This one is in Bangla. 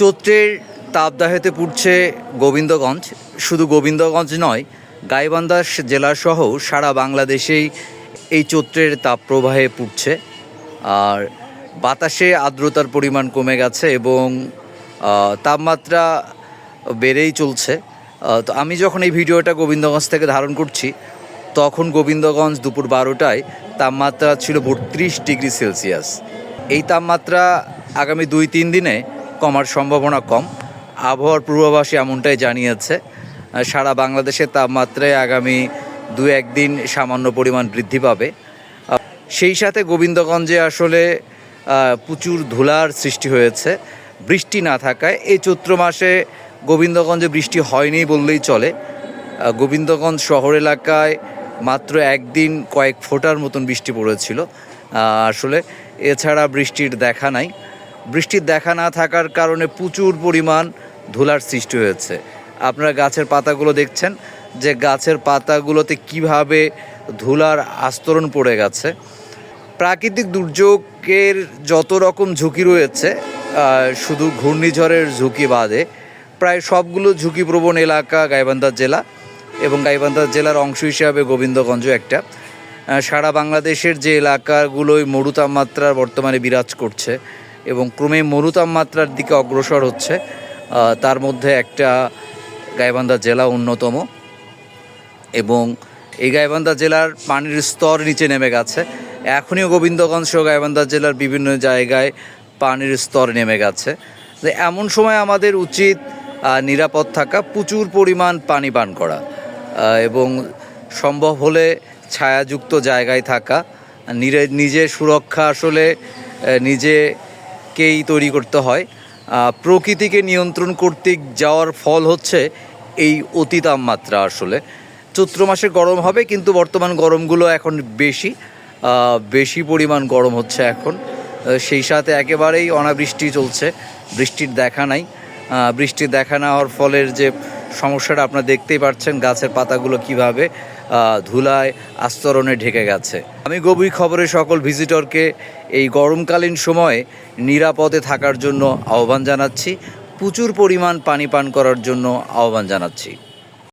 চৈত্রের তাপদাহেতে পুড়ছে গোবিন্দগঞ্জ। শুধু গোবিন্দগঞ্জ নয় গাইবান্ধা জেলাসহ সারা বাংলাদেশেই এই চৈত্রের তাপপ্রবাহে পুড়ছে। আর বাতাসে আর্দ্রতার পরিমাণ কমে গেছে এবং তাপমাত্রা বেড়েই চলছে। তো আমি যখন এই ভিডিওটা গোবিন্দগঞ্জ থেকে ধারণ করছি, তখন গোবিন্দগঞ্জ দুপুর বারোটায় তাপমাত্রা ছিল বত্রিশ ডিগ্রি সেলসিয়াস। এই তাপমাত্রা আগামী দুই তিন দিনে কমার সম্ভাবনা কম। আবহাওয়ার পূর্বাভাসে এমনটাই জানিয়েছে। সারা বাংলাদেশের তাপমাত্রায় আগামী দু একদিন সামান্য পরিমাণ বৃদ্ধি পাবে। সেই সাথে গোবিন্দগঞ্জে আসলে প্রচুর ধুলার সৃষ্টি হয়েছে। বৃষ্টি না থাকায় এই চৈত্র মাসে গোবিন্দগঞ্জে বৃষ্টি হয়নি বললেই চলে। গোবিন্দগঞ্জ শহর এলাকায় মাত্র একদিন কয়েক ফোঁটার মতন বৃষ্টি পড়েছিল। আসলে এছাড়া বৃষ্টির দেখা নাই। বৃষ্টির দেখা না থাকার কারণে প্রচুর পরিমাণ ধুলার সৃষ্টি হয়েছে। আপনারা গাছের পাতাগুলো দেখছেন যে গাছের পাতাগুলোতে কীভাবে ধুলার আস্তরণ পড়ে গেছে। প্রাকৃতিক দুর্যোগের যত রকম ঝুঁকি রয়েছে শুধু ঘূর্ণিঝড়ের ঝুঁকি বাদে, প্রায় সবগুলো ঝুঁকিপ্রবণ এলাকা গাইবান্ধা জেলা এবং গাইবান্ধা জেলার অংশ হিসাবে গোবিন্দগঞ্জ একটা। সারা বাংলাদেশের যে এলাকাগুলোই মরু তাপমাত্রার বর্তমানে বিরাজ করছে এবং ক্রমে মরু তাপমাত্রার দিকে অগ্রসর হচ্ছে। তার মধ্যে একটা গাইবান্ধা জেলা অন্যতম এবং এই গাইবান্ধা জেলার পানির স্তর নিচে নেমে গেছে। এখনই গোবিন্দগঞ্জ সহ গাইবান্ধা জেলার বিভিন্ন জায়গায় পানির স্তর নেমে গেছে। তো এমন সময় আমাদের উচিত নিরাপদ থাকা প্রচুর পরিমাণ পানি পান করা এবং সম্ভব হলে ছায়াযুক্ত জায়গায় থাকা নিজের সুরক্ষা আসলে আহ, নিজেকেই তৈরি করতে হয়। প্রকৃতিকে নিয়ন্ত্রণ করতে যাওয়ার ফল হচ্ছে এই অতি তাপমাত্রা আসলে। চৈত্র মাসে গরম হবে, কিন্তু বর্তমান গরমগুলো এখন বেশি। বেশি পরিমাণ গরম হচ্ছে এখন। সেই সাথে একেবারেই অনাবৃষ্টি চলছে। বৃষ্টির দেখা নাই। বৃষ্টির দেখা না হওয়ার ফলের যে সমস্যাটা আপনারা দেখতেই পাচ্ছেন গাছের পাতাগুলো কীভাবে ধুলায় আস্তরণে ঢেকে গেছে। আমি গভীর খবরে সকল ভিজিটরকে এই গরমকালীন সময়ে নিরাপদে থাকার জন্য আহ্বান জানাচ্ছি, প্রচুর পরিমাণ পানি পান করার জন্য আহ্বান জানাচ্ছি।